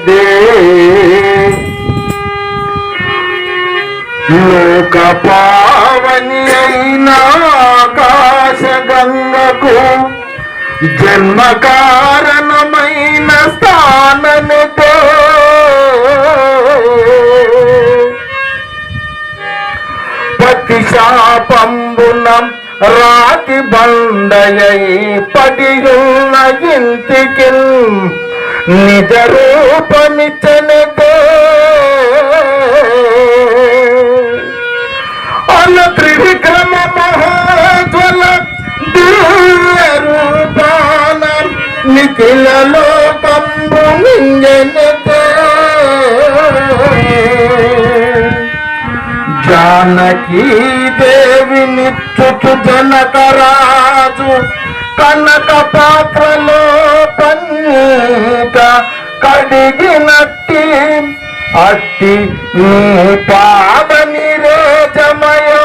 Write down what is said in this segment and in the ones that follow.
నాట్యమాడనిదే లోక పావని గంగకు జన్మ కారణమైన స్థానముతో పతి శాపంబున రాతి బండయై పడియున్న ఇంటికి నిజ రూపమిచ్చనతో అన్న త్రివిక్రమ మహాజ్వల దివ్య రూపాన నిఖిల లోకంబు నింజనతో. జానకీ దేవి నిత్యుచు జనకరాజు కనక పాత్రలో అట్టి నీ పాద రోజమయో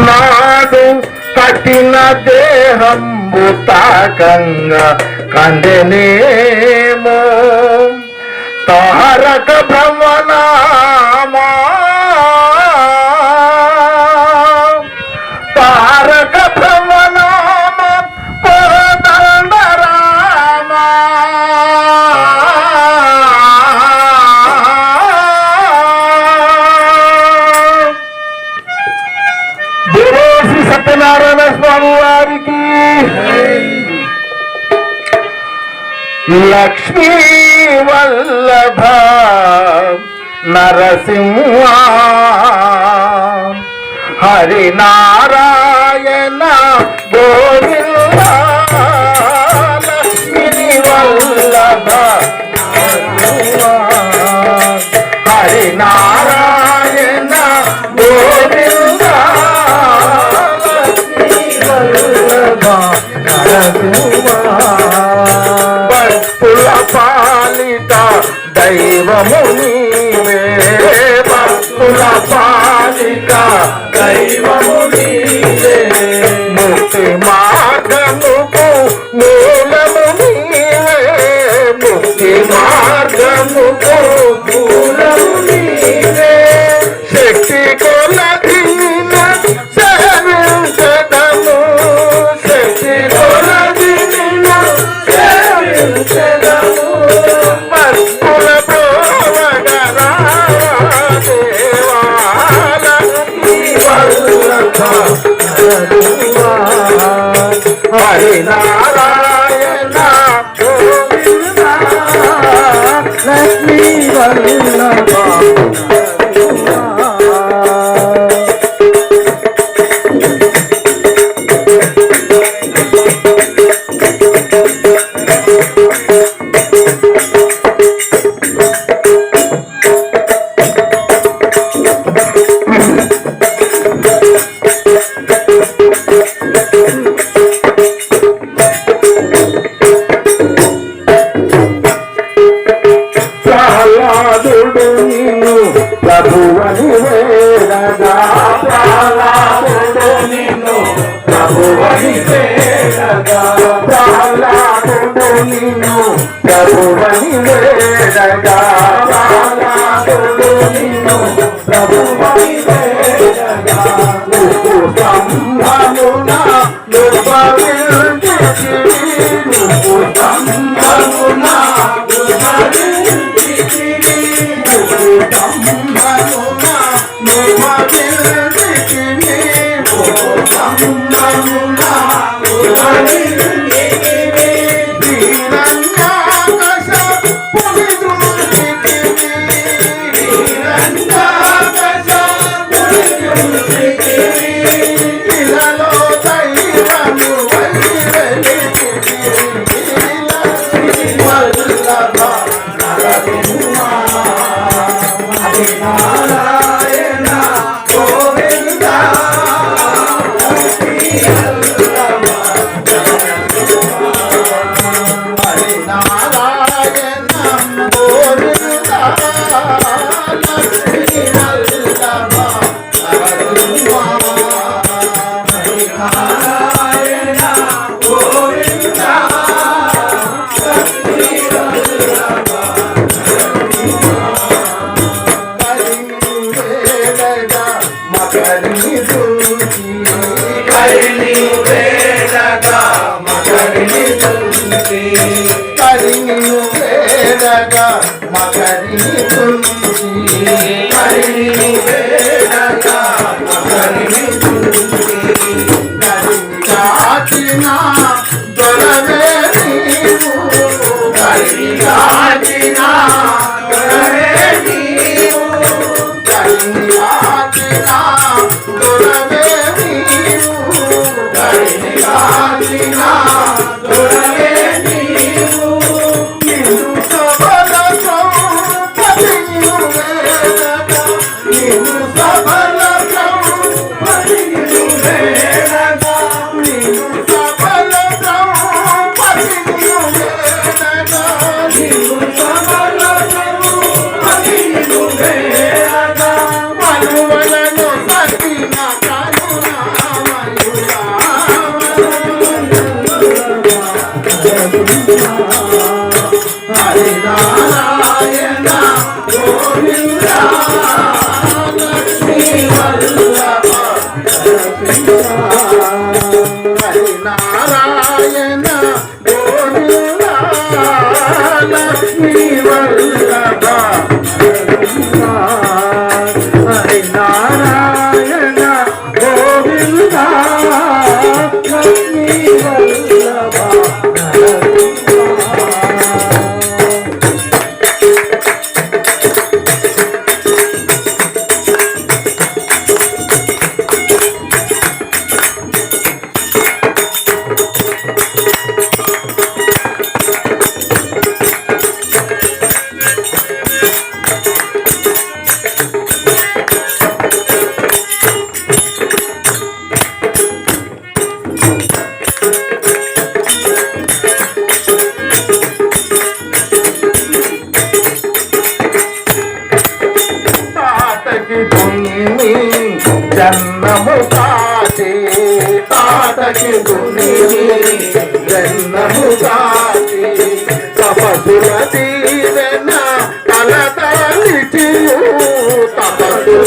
నాడు కఠిన దేహంబు తాకంగా కందనేమో తారక భ్రమణామా లక్ష్మీ వల్లభ నరసింహ హరినారాయణ గోవింద హరినారాయణ నిన్ను ప్రభువని వేడగా నువ్వు సంభమున సంభమున మగరి తుంచి. మరిని వేడా చాచిన జన్మము కాచి తాతకి జన్మము జన్నము కాచి తపసుల దీవెన తలతలిటియు తపసుల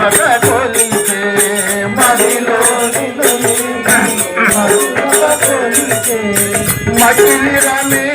మదిలో మదిలో